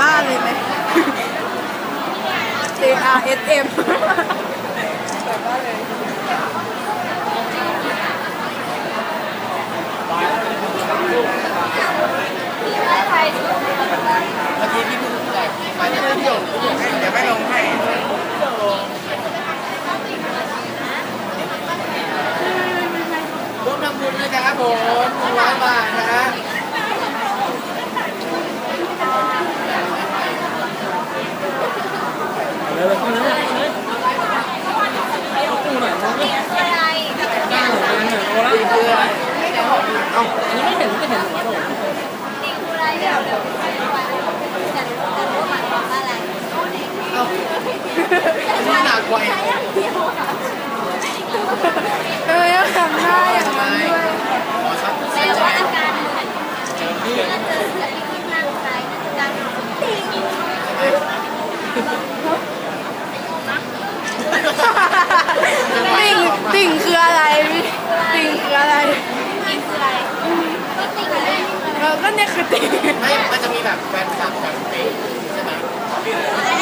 บ้านเลยไหม J R S M เปิดบ้านเลยเมื่อกี้พี่เพิ่งแจกไปเนี่ยวพี่หยกให้เดี๋ยวไม่ลงให้ร่วมทำบุญด้วยกันครับผมร้อยบาทนะฮะ เลยเลยเลยเลยเอาตู้หน่อยมองดิ อะไร หน้าหนูเป็นหนึ่งโอ้แล้ว นี่คืออะไร เอ้าอันนี้ไม่เห็นไม่เห็นหัวโดดนี่คืออะไรเดี๋ยวเดี๋ยวแต่แต่รู้หมายความว่าอะไรเอ้าอันนี้หนักกว่าอีกเออยังทำหน้าอย่างนั้นด้วยขอชัดแปลว่าอาการเหมือนเมื่อเจอเสือที่ขึ้นนั่งใจนั่นคือการติ่งติ่งติ่งคืออะไรพี่ติ่งคืออะไร ติ่งคืออะไรก็ติ่งอะไร เออก็เนี่ยคือติ่งไม่มันจะมีแบบแฟนคลับแบบเป๊ะใช่ไหม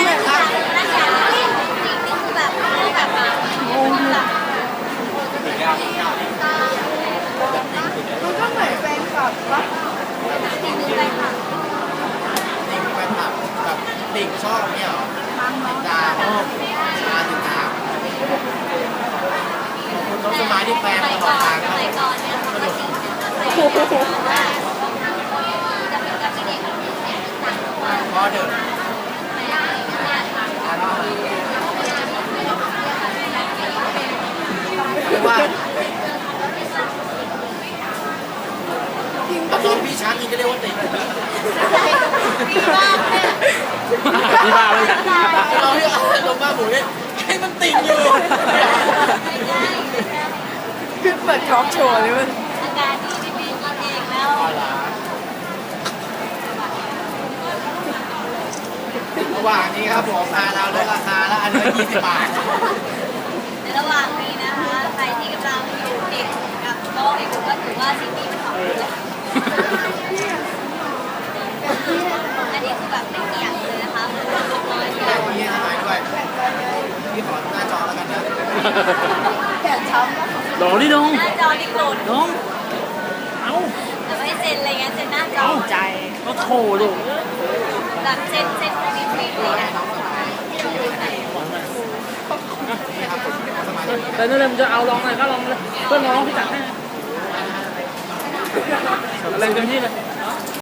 นั่นการนั่นการติ่งติ่งนี่คือแบบแบบแบบมันก็เหมือนแฟนคลับปะติ่งอะไรคะนี่คือแฟนคลับแบบติ่งชอบเนี่ยเหรอติดตามชาติดตามขอบคุณน้องสมัยที่แปลมามัยตลก่ออดนทาง ส ครับ มัยก่อนเนี่ยเขาก็ติ่งเป็นอะไรจะเป็นกับเป็นเด็กเนี่ยต่างกันว่า พอเดินไม่ได้เนี่ยเรียกว่าเอาน้องพี่ช้างนี่ก็เรียกว่าติ่งดีมากเลยที่บ้าเลยเราที่เอาลงมาหมูเนี่ยให้มันติ่งอยู่คือเปิดทอล์กโชว์เลยมันอาการดีที่พี่กินเองแล้ว ระหว่างนี้ครับผมพาเราลดราคาแล้วอันละ20บาทในระหว่างนี้นะคะใครที่กำลังอยู่ติดกับโต๊ะเอกก็ถือว่าสิ่งนี้เป็นของคุณเลยอันนี้คือแบบเป็นเกี่ยรติเลยนะคะน้อยแบ่งนี้ให้หน่อยด้วยพี่ขอหน้าจอแล้วกันนะแขนช้ำปะโดดดิน้องหน้าจอนี่โกรธน้องเอาแต่ไม่เซ็นอะไรเงี้ยเซ็นหน้าจอใจก็โถดิแบบเซ็นเซ็นฟรีฟรีเลยนะนี่ครับผมสมัยนี้แต่นั่นเลยมันจะเอาลองอะไรก็ลองเลยเพื่อนน้องพี่จัดให้อะไรเต็มที่เลย